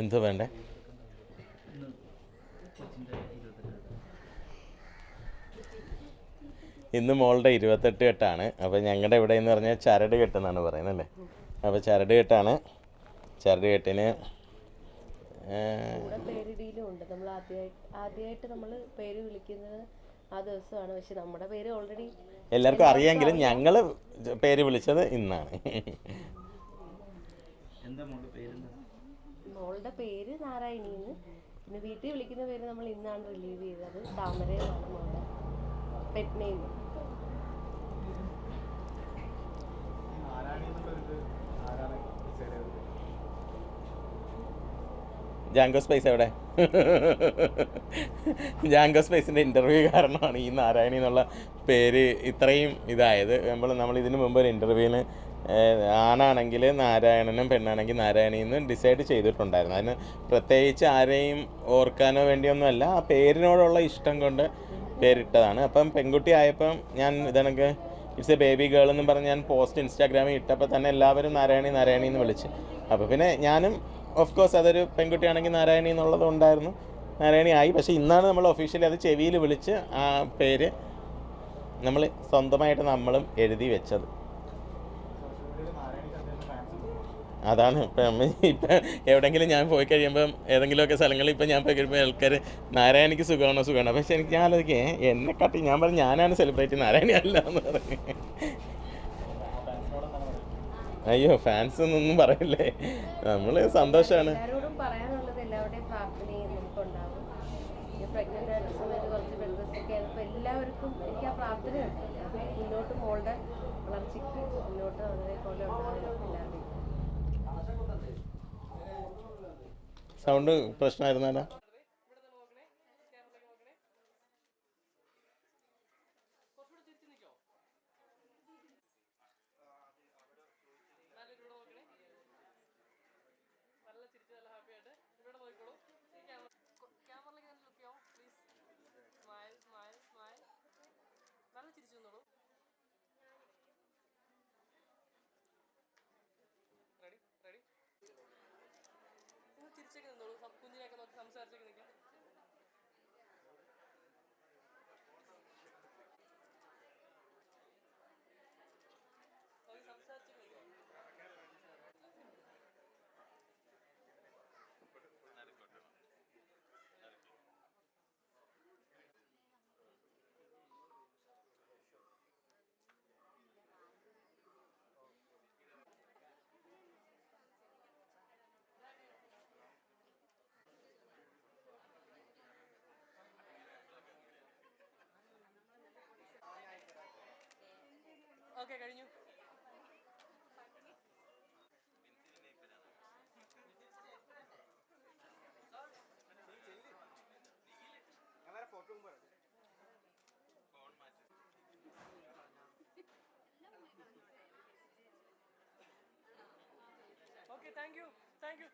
എന്ത് വേണ്ടേ? ഇന്ന് മോളുടെ ഇരുപത്തെട്ട് കെട്ടാണ്. അപ്പോൾ ഞങ്ങളുടെ ഇവിടെ എന്ന് പറഞ്ഞാൽ ചരട് കെട്ടെന്നാണ് പറയുന്നത് അല്ലേ? അപ്പോൾ ചരട് കെട്ടാണ്. ചരട് കെട്ടിന് ഉണ്ട്. നമ്മൾ ആദ്യമായിട്ട് ആദ്യമായിട്ട് നമ്മൾ പേര് വിളിക്കുന്നത് ആ ദിവസമാണ്. പക്ഷെ നമ്മുടെ പേര് ഓൾറെഡി എല്ലാവർക്കും അറിയാമെങ്കിലും ഞങ്ങൾ പേര് വിളിച്ചത് ഇന്നാണ്. എന്താ മോളുടെ പേരെന്താ മോളുടെ പേര് നാരായണി എന്ന് പിന്നെ വീട്ടിൽ വിളിക്കുന്ന പേര് നമ്മൾ ഇന്നാണ് റിലീവ് ചെയ്തത്. താമര എന്നാണ് മോളുടെ പെറ്റ് നെയിം ജാങ്കോ സ്പേസ് എവിടെ? ജാങ്കോ സ്പേസിന്റെ ഇന്റർവ്യൂ കാരണമാണ് ഈ നാരായണി എന്നുള്ള പേര് ഇത്രയും ഇതായത്. നമ്മൾ നമ്മൾ ഇതിനു മുമ്പ് ഒരു ഇന്റർവ്യൂവിന് ആണാണെങ്കിൽ നാരായണനും പെണ്ണാണെങ്കിൽ നാരായണി എന്ന് ഡിസൈഡ് ചെയ്തിട്ടുണ്ടായിരുന്നു. അതിന് പ്രത്യേകിച്ച് ആരെയും ഓർക്കാനോ വേണ്ടിയൊന്നുമല്ല ആ പേരിനോടുള്ള ഇഷ്ടം കൊണ്ട് പേരിട്ടതാണ്. അപ്പം പെൺകുട്ടി ആയപ്പം ഞാൻ ഇതെനിക്ക് ഇറ്റ്സ് എ ബേബി ഗേൾ എന്നും പറഞ്ഞ് ഞാൻ പോസ്റ്റ് ഇൻസ്റ്റാഗ്രാമിൽ ഇട്ടപ്പോൾ തന്നെ എല്ലാവരും നാരായണി നാരായണി എന്ന് വിളിച്ച്. അപ്പോൾ പിന്നെ ഞാനും ഓഫ് കോഴ്സ് അതൊരു പെൺകുട്ടിയാണെങ്കിൽ നാരായണി എന്നുള്ളത് ഉണ്ടായിരുന്നു. നാരായണി ആയി. പക്ഷേ ഇന്നാണ് നമ്മൾ ഒഫീഷ്യലി അത് ചെവിയിൽ വിളിച്ച് ആ പേര് നമ്മൾ സ്വന്തമായിട്ട് നമ്മളും എഴുതി വെച്ചത്. അതാണ്. ഇപ്പം ഇപ്പം എവിടെയെങ്കിലും ഞാൻ പോയി കഴിയുമ്പം ഏതെങ്കിലുമൊക്കെ സ്ഥലങ്ങളിൽ ഇപ്പം ഞാൻ പോയി കഴിയുമ്പോൾ ആൾക്കാർ നാരായണിക്ക് സുഖമാണോ? സുഖമാണോ? പക്ഷെ എനിക്ക് ഞാൻ ആലോചിക്കേ എന്നെ കാട്ടി ഞാൻ പറഞ്ഞു ഞാനാണ് സെലിബ്രേറ്റ് നാരായണി അല്ല എന്ന് പറഞ്ഞു. അയ്യോ ഫാൻസ് എന്നൊന്നും പറയല്ലേ? നമ്മൾ സന്തോഷമാണ് സൗണ്ട് പറയാനുള്ളത് হচ্ছে কিন্তু নুরুল হক എല്ലാവരുടെയും കഴിഞ്ഞു ഓക്കെ കഴിഞ്ഞു okay thank you thank you